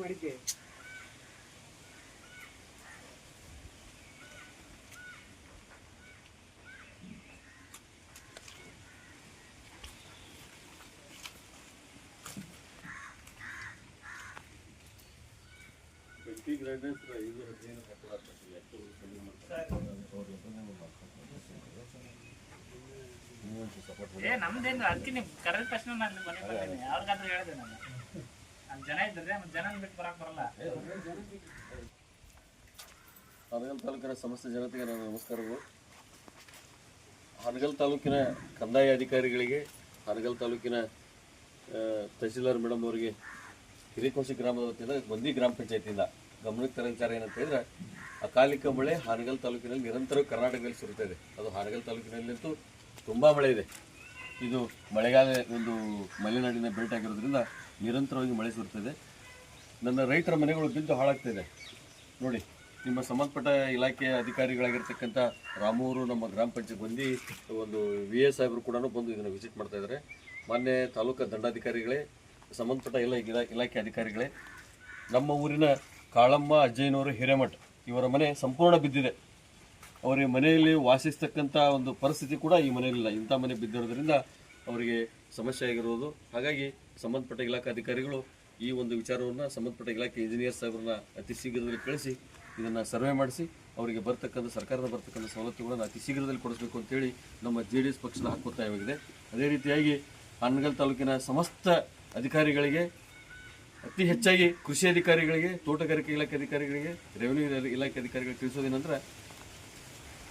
ಮಾಡಿದ್ದೆ. ಏ ನಮ್ದೇನು ಅದಕ್ಕೆ ನೀವು ಕರೆದ ತಕ್ಷಣ ನಾನು ಮನೆ ಬರ್ತೀನಿ ಅವ್ರಿಗಾದ್ರೂ ಹೇಳಿದೆ ನಾನು. ಜನ ಹಾನಗಲ್ ತಾಲೂಕಿನ ಸಮಸ್ತ ಜನತೆಗೆ ನನ್ನ ನಮಸ್ಕಾರಗಳು. ಹಾನಗಲ್ ತಾಲೂಕಿನ ಕಂದಾಯ ಅಧಿಕಾರಿಗಳಿಗೆ, ಹಾನಗಲ್ ತಾಲೂಕಿನ ತಹಸೀಲ್ದಾರ್ ಮೇಡಮ್ ಅವರಿಗೆ ಹಿರೇಕೋಶಿ ಗ್ರಾಮದ ವತಿಯಿಂದ, ಗೊಂದಿ ಗ್ರಾಮ ಪಂಚಾಯತಿಯಿಂದ ಗಮನಕ್ಕೆ ತರೋ ವಿಚಾರ ಏನಂತ ಹೇಳಿದ್ರೆ, ಅಕಾಲಿಕ ಮಳೆ ಹಾನಗಲ್ ತಾಲೂಕಿನಲ್ಲಿ ನಿರಂತರ ಕರ್ನಾಟಕದಲ್ಲಿ ಸುರಿತಾ ಇದೆ. ಅದು ಹಾನಗಲ್ ತಾಲೂಕಿನಲ್ಲಂತೂ ತುಂಬ ಮಳೆ ಇದೆ. ಇದು ಮಳೆಗಾಲ ಒಂದು ಮಲೆನಾಡಿನ ಬೆಲ್ಟ್ ಆಗಿರೋದ್ರಿಂದ ನಿರಂತರವಾಗಿ ಮಳೆ ಸುರಿತದೆ. ನನ್ನ ರೈತರ ಮನೆಗಳು ಬಿದ್ದು ಹಾಳಾಗ್ತಿದೆ. ನೋಡಿ, ನಿಮ್ಮ ಸಂಬಂಧಪಟ್ಟ ಇಲಾಖೆಯ ಅಧಿಕಾರಿಗಳಾಗಿರ್ತಕ್ಕಂಥ ರಾಮೂರು ನಮ್ಮ ಗ್ರಾಮ ಪಂಚಾಯತ್ ಬಂದು ಒಂದು ವಿ ಎ ಸಾಹೇಬರು ಕೂಡ ಬಂದು ಇದನ್ನು ವಿಸಿಟ್ ಮಾಡ್ತಾ ಇದ್ದಾರೆ ಮಾನ್ಯ ತಾಲೂಕು ದಂಡಾಧಿಕಾರಿಗಳೇ, ಸಂಬಂಧಪಟ್ಟ ಎಲ್ಲ ಇಲಾ ಇಲಾಖೆ ಅಧಿಕಾರಿಗಳೇ, ನಮ್ಮ ಊರಿನ ಕಾಳಮ್ಮ, ಅಜ್ಜಯ್ಯನವರು, ಹಿರೇಮಠ್, ಇವರ ಮನೆ ಸಂಪೂರ್ಣ ಬಿದ್ದಿದೆ. ಅವರ ಮನೆಯಲ್ಲಿ ವಾಸಿಸ್ತಕ್ಕಂಥ ಒಂದು ಪರಿಸ್ಥಿತಿ ಕೂಡ ಈ ಮನೆಯಲ್ಲಿಲ್ಲ. ಇಂಥ ಮನೆ ಬಿದ್ದಿರೋದ್ರಿಂದ ಅವರಿಗೆ ಸಮಸ್ಯೆ ಆಗಿರೋದು. ಹಾಗಾಗಿ ಸಂಬಂಧಪಟ್ಟ ಇಲಾಖೆ ಅಧಿಕಾರಿಗಳು ಈ ಒಂದು ವಿಚಾರವನ್ನು ಸಂಬಂಧಪಟ್ಟ ಇಲಾಖೆ ಇಂಜಿನಿಯರ್ ಸಾಹೇಬ್ರನ್ನ ಅತಿ ಶೀಘ್ರದಲ್ಲಿ ಕಳಿಸಿ ಇದನ್ನು ಸರ್ವೆ ಮಾಡಿಸಿ, ಅವರಿಗೆ ಬರ್ತಕ್ಕಂಥ ಸರ್ಕಾರದ ಬರ್ತಕ್ಕಂಥ ಸವಲತ್ತುಗಳನ್ನು ಅತಿ ಶೀಘ್ರದಲ್ಲಿ ಕೊಡಿಸಬೇಕು ಅಂತೇಳಿ ನಮ್ಮ ಜೆ ಡಿ ಎಸ್ ಪಕ್ಷದ ಹಕ್ಕೊತ್ತಾಯವಾಗಿದೆ ಅದೇ ರೀತಿಯಾಗಿ ಹಾನಗಲ್ ತಾಲೂಕಿನ ಸಮಸ್ತ ಅಧಿಕಾರಿಗಳಿಗೆ, ಅತಿ ಹೆಚ್ಚಾಗಿ ಕೃಷಿ ಅಧಿಕಾರಿಗಳಿಗೆ, ತೋಟಗಾರಿಕೆ ಇಲಾಖೆ ಅಧಿಕಾರಿಗಳಿಗೆ ರೆವಿನ್ಯೂ ಇಲಾಖೆ ಅಧಿಕಾರಿಗಳಿಗೆ ತಿಳಿಸೋದೇನಂದ್ರೆ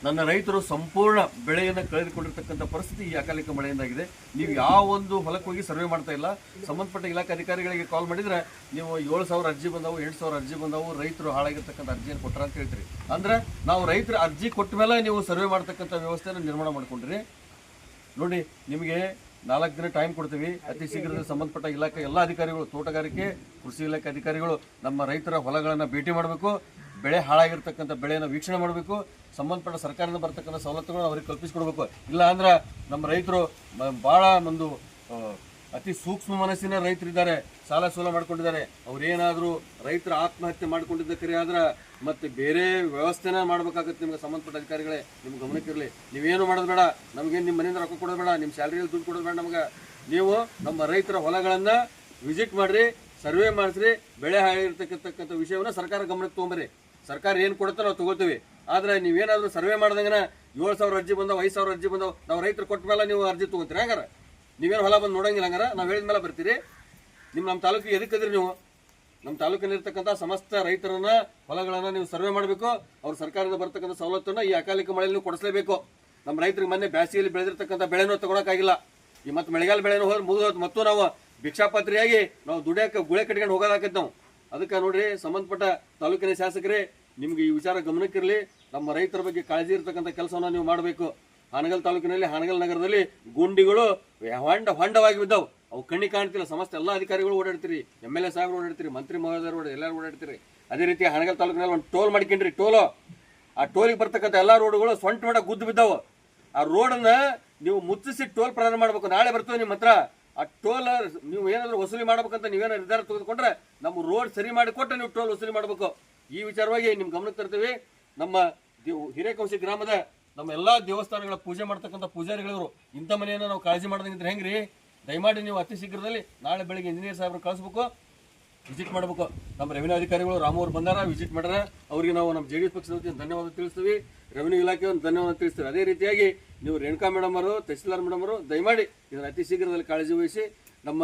ನನ್ನ ರೈತರು ಸಂಪೂರ್ಣ ಬೆಳೆಯನ್ನು ಕಳೆದುಕೊಂಡಿರ್ತಕ್ಕಂಥ ಪರಿಸ್ಥಿತಿ ಈ ಅಕಾಲಿಕ ಮಳೆಯಿಂದಾಗಿದೆ. ನೀವು ಯಾವ ಒಂದು ಹೊಲಕ್ಕೆ ಹೋಗಿ ಸರ್ವೆ ಮಾಡ್ತಾ ಇಲ್ಲ, ಸಂಬಂಧಪಟ್ಟ ಇಲಾಖೆ ಅಧಿಕಾರಿಗಳಿಗೆ ಕಾಲ್ ಮಾಡಿದ್ರೆ ನೀವು ಏಳು ಸಾವಿರ ಅರ್ಜಿ ಬಂದವು, ಎಂಟು ಸಾವಿರ ಅರ್ಜಿ ಬಂದವು, ರೈತರು ಹಾಳಾಗಿರ್ತಕ್ಕಂಥ ಅರ್ಜಿಯನ್ನು ಕೊಟ್ಟರೆ ಅಂತ ಹೇಳ್ತೀರಿ. ಅಂದ್ರೆ ನಾವು ರೈತರ ಅರ್ಜಿ ಕೊಟ್ಟ ಮೇಲೆ ನೀವು ಸರ್ವೆ ಮಾಡ್ತಕ್ಕಂಥ ವ್ಯವಸ್ಥೆಯನ್ನು ನಿರ್ಮಾಣ ಮಾಡಿಕೊಂಡ್ರಿ. ನೋಡಿ, ನಿಮಗೆ ನಾಲ್ಕು ದಿನ ಟೈಮ್ ಕೊಡ್ತೀವಿ. ಅತಿ ಶೀಘ್ರದಲ್ಲಿ ಸಂಬಂಧಪಟ್ಟ ಇಲಾಖೆ ಎಲ್ಲ ಅಧಿಕಾರಿಗಳು, ತೋಟಗಾರಿಕೆ, ಕೃಷಿ ಇಲಾಖೆ ಅಧಿಕಾರಿಗಳು ನಮ್ಮ ರೈತರ ಹೊಲಗಳನ್ನು ಭೇಟಿ ಮಾಡಬೇಕು. ಬೆಳೆ ಹಾಳಾಗಿರ್ತಕ್ಕಂಥ ಬೆಳೆಯನ್ನು ವೀಕ್ಷಣೆ ಮಾಡಬೇಕು. ಸಂಬಂಧಪಟ್ಟ ಸರ್ಕಾರದಿಂದ ಬರ್ತಕ್ಕಂಥ ಸವಲತ್ತುಗಳನ್ನು ಅವ್ರಿಗೆ ಕಲ್ಪಿಸಿಕೊಡ್ಬೇಕು. ಇಲ್ಲ ಅಂದ್ರೆ ನಮ್ಮ ರೈತರು ಭಾಳ ಒಂದು ಅತಿ ಸೂಕ್ಷ್ಮ ಮನಸ್ಸಿನ ರೈತರಿದ್ದಾರೆ. ಸಾಲ ಸೂಲ ಮಾಡ್ಕೊಂಡಿದ್ದಾರೆ. ಅವ್ರೇನಾದರೂ ರೈತರ ಆತ್ಮಹತ್ಯೆ ಮಾಡ್ಕೊಂಡಿದ್ದ ಕರೆ ಆದ್ರೆ ಮತ್ತೆ ಬೇರೆ ವ್ಯವಸ್ಥೆನ ಮಾಡ್ಬೇಕಾಗತ್ತೆ ನಿಮ್ಗೆ ಸಂಬಂಧಪಟ್ಟ ಅಧಿಕಾರಿಗಳೇ. ನಿಮ್ಗೆ ಗಮನಕ್ಕಿರಲಿ ನೀವೇನು ಮಾಡೋದು ಬೇಡ. ನಮಗೇನು ನಿಮ್ಮ ಮನೆಯಿಂದ ರೊಕ್ಕ ಕೊಡೋದು ಬೇಡ. ನಿಮ್ಮ ಸ್ಯಾಲ್ರಿಯಲ್ಲಿ ದುಡ್ಡು ಕೊಡೋದು ಬೇಡ ನಮ್ಗೆ. ನೀವು ನಮ್ಮ ರೈತರ ಹೊಲಗಳನ್ನು ವಿಸಿಟ್ ಮಾಡ್ರಿ, ಸರ್ವೆ ಮಾಡಿಸ್ರಿ, ಬೆಳೆ ಹಾಳಿರ್ತಕ್ಕಂಥ ವಿಷಯವನ್ನು ಸರ್ಕಾರ ಗಮನಕ್ಕೆ ತೊಗೊಂಬರ್ರಿ. ಸರ್ಕಾರ ಏನು ಕೊಡುತ್ತೋ ನಾವು ತಗೋತೀವಿ. ಆದ್ರೆ ನೀವೇನಾದ್ರೂ ಸರ್ವೆ ಮಾಡ್ದಂಗನ ಏಳು ಸಾವಿರ ಅರ್ಜಿ ಬಂದವು, ಐದು ಸಾವಿರ ಅರ್ಜಿ ಬಂದವು, ನಾವು ರೈತರು ಕೊಟ್ಟ ಮೇಲೆ ನೀವು ಅರ್ಜಿ ತಗೋತೀರಿ, ಹಂಗಾರ? ನೀವೇನು ಹೊಲ ಬಂದು ನೋಡಂಗಿಲ್ಲ, ಹಂಗಾರ? ನಾವು ಹೇಳಿದ ಮೇಲೆ ಬರ್ತೀರಿ. ನಿಮ್ಮ ನಮ್ಮ ತಾಲೂಕಿಗೆ ಎದಕ್ಕದ್ರಿ ನೀವು? ನಮ್ಮ ತಾಲೂಕಿನಲ್ಲಿರ್ತಕ್ಕಂಥ ಸಮಸ್ತ ರೈತರನ್ನ, ಹೊಲಗಳನ್ನ ನೀವು ಸರ್ವೆ ಮಾಡಬೇಕು. ಅವ್ರ ಸರ್ಕಾರದಿಂದ ಬರ್ತಕ್ಕಂಥ ಸವಲತ್ತನ್ನು ಈ ಅಕಾಲಿಕ ಮಳೆಯಲ್ಲಿ ಕೊಡಿಸಲೇಬೇಕು. ನಮ್ಮ ರೈತರಿಗೆ ಮೊನ್ನೆ ಬ್ಯಾಸಿಗೆಯಲ್ಲಿ ಬೆಳೆದಿರ್ತಕ್ಕಂಥ ಬೆಳೆನೂ ತಗೊಳಕ್ಕಾಗಿಲ್ಲ. ಈ ಮತ್ತೆ ಮಳೆಗಾಲ ಬೆಳೆನೂ ಹೋದ್ರೆ ಮುಗಿದೋದು ಮತ್ತು ನಾವು ಭಿಕ್ಷಾಪತ್ರಿಯಾಗಿ ನಾವು ದುಡಿಯಕ್ಕೆ ಗುಳೆ ಕಟ್ಕೊಂಡು ಹೋಗೋದಾಕೈತೆ ನಾವು. ಅದಕ್ಕೆ ನೋಡ್ರಿ, ಸಂಬಂಧಪಟ್ಟ ತಾಲೂಕಿನ ಶಾಸಕರೇ, ನಿಮ್ಗೆ ಈ ವಿಚಾರ ಗಮನಕ್ಕಿರಲಿ. ನಮ್ಮ ರೈತರ ಬಗ್ಗೆ ಕಾಳಜಿ ಇರತಕ್ಕಂಥ ಕೆಲಸವನ್ನು ನೀವು ಮಾಡಬೇಕು. ಹಾನಗಲ್ ತಾಲೂಕಿನಲ್ಲಿ, ಹಾನಗಲ್ ನಗರದಲ್ಲಿ ಗುಂಡಿಗಳು ಹೊಂಡ, ಹೊಂಡವಾಗಿ ಬಿದ್ದವು. ಅವು ಕಣ್ಣಿ ಕಾಣ್ತಿಲ್ಲ. ಸಮಸ್ತ ಎಲ್ಲ ಅಧಿಕಾರಿಗಳು ಓಡಾಡ್ತೀರಿ. ಎಂ ಎಲ್ ಎ ಸಾಹೇಬ್ರು ಓಡಾಡ್ತೀರಿ. ಮಂತ್ರಿ ಮಹೋದಯರು ಓಡ, ಎಲ್ಲರೂ ಓಡಾಡ್ತೀರಿ. ಅದೇ ರೀತಿ ಹಾನಗಲ್ ತಾಲೂಕಿನಲ್ಲಿ ಒಂದು ಟೋಲ್ ಮಾಡ್ಕೊಂಡ್ರಿ ಟೋಲು. ಆ ಟೋಲಿಗೆ ಬರ್ತಕ್ಕಂಥ ಎಲ್ಲ ರೋಡ್ಗಳು ಸೊಂಟ ಮಟ ಗುದ್ದು ಬಿದ್ದವು. ಆ ರೋಡನ್ನ ನೀವು ಮುಚ್ಚಿಸಿ ಟೋಲ್ ಪ್ರದಾನ ಮಾಡ್ಬೇಕು ನಾಳೆ ಬರ್ತೇವೆ ನಿಮ್ಮ ಹತ್ರ. ಆ ಟೋಲ್ ನೀವು ಏನಾದರೂ ವಸೂಲಿ ಮಾಡ್ಬೇಕಂತ ನೀವೇನೋ ನಿರ್ಧಾರ ತೆಗೆದುಕೊಂಡ್ರೆ ನಮ್ಮ ರೋಡ್ ಸರಿ ಮಾಡಿ ಕೊಟ್ಟು ನೀವು ಟೋಲ್ ವಸೂಲಿ ಮಾಡಬೇಕು. ಈ ವಿಚಾರವಾಗಿ ನಿಮ್ಮ ಗಮನಕ್ಕೆ ತರ್ತೀವಿ. ನಮ್ಮ ಹಿರೇಕೌಶಿ ಗ್ರಾಮದ ನಮ್ಮ ಎಲ್ಲಾ ದೇವಸ್ಥಾನಗಳ ಪೂಜೆ ಮಾಡ್ತಕ್ಕಂಥ ಪೂಜಾರಿಗಳಿವರು ಇಂಥ ಮನೆಯನ್ನು ನಾವು ಕಾಳಜಿ ಮಾಡ್ದಂಗಿದ್ರೆ ಹೆಂಗ್ರಿ? ದಯಮಾಡಿ ನೀವು ಅತಿ ಶೀಘ್ರದಲ್ಲಿ ನಾಳೆ ಬೆಳಿಗ್ಗೆ ಇಂಜಿನಿಯರ್ ಸಾಹೇಬ್ರು ಕಳಿಸ್ಬೇಕು ವಿಸಿಟ್ ಮಾಡಬೇಕು. ನಮ್ಮ ರೆವಿನ್ಯೂ ಅಧಿಕಾರಿಗಳು ರಾಮವ್ರು ಬಂದಾರ ವಿಸಿಟ್ ಮಾಡ್ಯಾರ. ಅವರಿಗೆ ನಾವು ನಮ್ಮ ಜೆ ಡಿ ಎಸ್ ಪಕ್ಷದ ವತಿಯಿಂದ ಧನ್ಯವಾದ ತಿಳಿಸ್ತೀವಿ. ರೆವಿನ್ಯೂ ಇಲಾಖೆ ಧನ್ಯವಾದ ತಿಳಿಸ್ತೀವಿ ಅದೇ ರೀತಿಯಾಗಿ ನೀವು ರೇಣುಕಾ ಮೇಡಮ್ ಅವರು, ತಹಸೀಲ್ದಾರ್ ಮೇಡಮ್ ಅವರು, ದಯಮಾಡಿ ಇದನ್ನು ಅತಿ ಶೀಘ್ರದಲ್ಲಿ ಕಾಳಜಿ ವಹಿಸಿ ನಮ್ಮ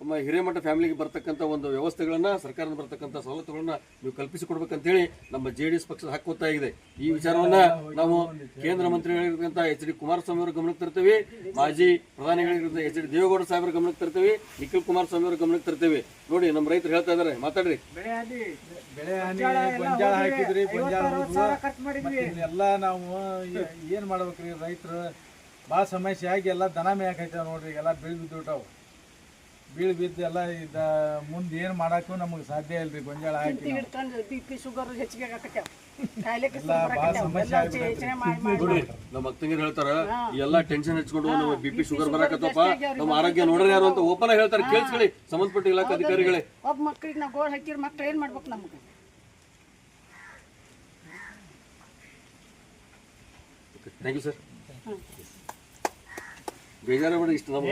ನಮ್ಮ ಹಿರೇಮಠ ಫ್ಯಾಮಿಲಿಗೆ ಬರ್ತಕ್ಕಂಥ ಒಂದು ವ್ಯವಸ್ಥೆಗಳನ್ನ ಸರ್ಕಾರದ ಬರ್ತಕ್ಕಂಥ ಸವಲತ್ತುಗಳನ್ನ ನೀವು ಕಲ್ಪಿಸಿಕೊಡ್ಬೇಕಂತೇಳಿ ನಮ್ಮ ಜೆ ಡಿ ಎಸ್ ಪಕ್ಷದ ಹಕ್ಕು ಇದೆ. ಈ ವಿಚಾರವನ್ನ ನಾವು ಕೇಂದ್ರ ಮಂತ್ರಿಗಳಿರ್ತಕ್ಕಂಥ ಎಚ್ ಡಿ ಕುಮಾರಸ್ವಾಮಿ ಅವರ ಗಮನಕ್ಕೆ ತರ್ತೇವೆ ಮಾಜಿ ಪ್ರಧಾನಿಗಳಿರ್ತಕ್ಕಂಥ ಎಚ್ ಡಿ ದೇವೇಗೌಡ ಸಾಹೇಬರ ಗಮನಕ್ಕೆ ತರ್ತೇವೆ ನಿಖಿಲ್ ಕುಮಾರಸ್ವಾಮಿ ಅವರ ಗಮನಕ್ಕೆ ತರ್ತೇವೆ. ನೋಡಿ ನಮ್ಮ ರೈತರು ಹೇಳ್ತಾ ಇದ್ದಾರೆ ಮಾತಾಡ್ರಿ. ಬೆಳೆ ಆದಿ ಬೆಳೆ ಹಾನಿ ಗೊಂಜಾಳ ಹಾಕಿದ್ರಿ ಗೊಂಜಾಳ ಹೋದ್ವು ಎಲ್ಲ ನಾವು ಏನ್ ಮಾಡ್ಬೇಕ್ರಿ ರೈತರು? ಭಾಳ ಸಮಸ್ಯೆ ಆಗಿ ಎಲ್ಲ ದನ ಮೇಯಾಕೈತೆ ನೋಡ್ರಿ ಎಲ್ಲ ಬೆಳೆದು ಬಿದ್ದು ಬಿಟ್ಟಾವು ಬೀಳ್ ಬಿದ್ದೆಲ್ಲ ಇದ ಮುಂದೆ ಏನು ಮಾಡಕ್ಕೂ ನಮಗೆ ಸಾಧ್ಯ ಇಲ್ರಿ ಗೊಂಜಾಳ ಹಾಕಿ. ಹಿಡ್ಕೊಂಡು ಬಿ ಪಿ ಶುಗರ್ ಹೆಚ್ಚಿಗೆ ಆಗತ್ತೆ ನಮ್ಮ ಅಕ್ಕಂಗಿರ್ ಹೇಳ್ತಾರ ಎಲ್ಲಾ ಟೆನ್ಷನ್ ಹಚ್ಕೊಂಡು ನಮ್ಮ ಬಿ ಪಿ ಶುಗರ್ ಬರಾಕತ್ತಪ್ಪ. ನಮ್ಮ ಆರೋಗ್ಯ ನೋಡ್ರಿ ಯಾರು ಅಂತ ಓಪನ್ ಹೇಳ್ತಾರೆ. ಕೇಳಿಸ್ಕೊಳ್ಳಿ ಸಂಬಂಧಪಟ್ಟ ಇಲಾಖೆ ಅಧಿಕಾರಿಗಳೇ ಒಬ್ಬ ಮಕ್ಕಳಿಗೆ ನಾವು ಗೋಳ್ ಹಾಕಿರ್ ಮಕ್ಳು ಏನ್ ಮಾಡ್ಬೇಕು ನಮ್ಗೆ? ಥ್ಯಾಂಕ್ ಯು ಸರ್ ಬೇಜಾರು ಬಿಡಿ ಇಷ್ಟು ನಮ್ಮ